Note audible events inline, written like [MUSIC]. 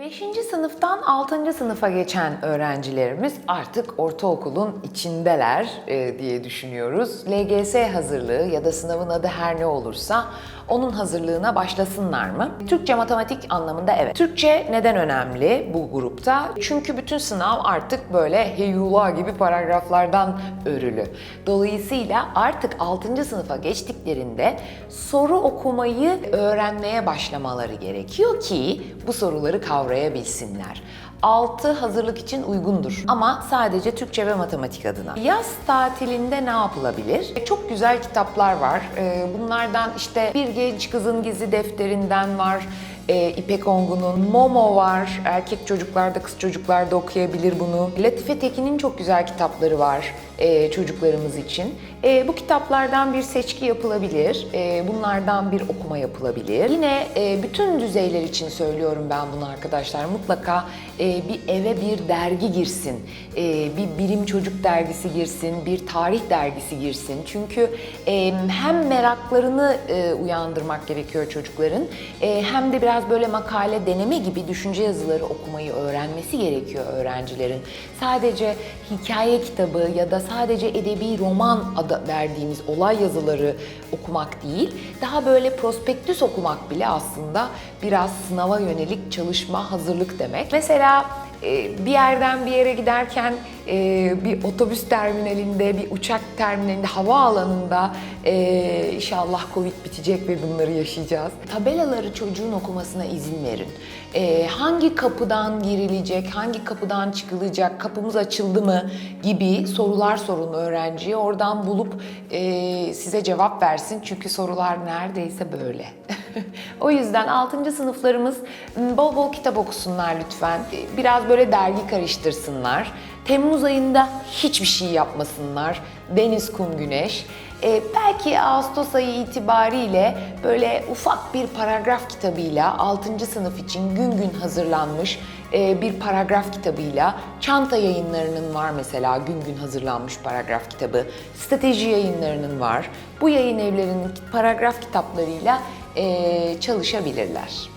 5. sınıftan 6. sınıfa geçen öğrencilerimiz artık ortaokulun içindeler e, diye düşünüyoruz. LGS hazırlığı ya da sınavın adı her ne olursa onun hazırlığına başlasınlar mı? Türkçe matematik anlamında evet. Türkçe neden önemli bu grupta? Çünkü bütün sınav artık böyle heyula gibi paragraflardan örülü. Dolayısıyla artık 6. sınıfa geçtiklerinde soru okumayı öğrenmeye başlamaları gerekiyor ki bu soruları kavrayabilsinler. 6 hazırlık için uygundur ama sadece Türkçe ve matematik adına. Yaz tatilinde ne yapılabilir? E, Çok güzel kitaplar var. E, Bunlardan işte Bir Genç Kızın Gizli Defterinden var. E, İpek Ongun'un Momo var. Erkek çocuklar da kız çocuklar da okuyabilir bunu. Latife Tekin'in çok güzel kitapları var e, çocuklarımız için. E, bu kitaplardan bir seçki yapılabilir. E, bunlardan bir okuma yapılabilir. Yine e, bütün düzeyler için söylüyorum ben bunu arkadaşlar. Mutlaka e, bir eve bir dergi girsin. E, bir bilim çocuk dergisi girsin, bir tarih dergisi girsin. Çünkü e, hem meraklarını e, uyandırmak gerekiyor çocukların e, hem de biraz böyle makale, deneme gibi düşünce yazıları okumayı öğrenmesi gerekiyor öğrencilerin. Sadece hikaye kitabı ya da sadece edebi roman adı verdiğimiz olay yazıları okumak değil, daha böyle prospektüs okumak bile aslında biraz sınava yönelik çalışma, hazırlık demek. Mesela e, bir yerden bir yere giderken e, bir otobüs terminalinde, bir uçak terminalinde, havaalanında e, inşallah Covid bitecek ve bunları yaşayacağız. Tabelaları çocuğun okumasına izin verin. E, hangi kapıdan girilecek, hangi kapıdan çıkılacak, kapımız açıldı mı gibi sorular sorun öğrenciye. Oradan bulup e, size cevap versin. Çünkü sorular neredeyse böyle. [LAUGHS] o yüzden 6. sınıflarımız m, bol bol kitap okusunlar lütfen. Biraz böyle dergi karıştırsınlar. Temmuz ayında hiçbir şey yapmasınlar. Deniz, kum, güneş. E, belki Ağustos ayı itibariyle böyle ufak bir paragraf kitabıyla 6. sınıf için gün gün hazırlanmış e, bir paragraf kitabıyla Çanta yayınlarının var mesela gün gün hazırlanmış paragraf kitabı. Strateji yayınlarının var. Bu yayın evlerinin paragraf kitaplarıyla çalışabilirler.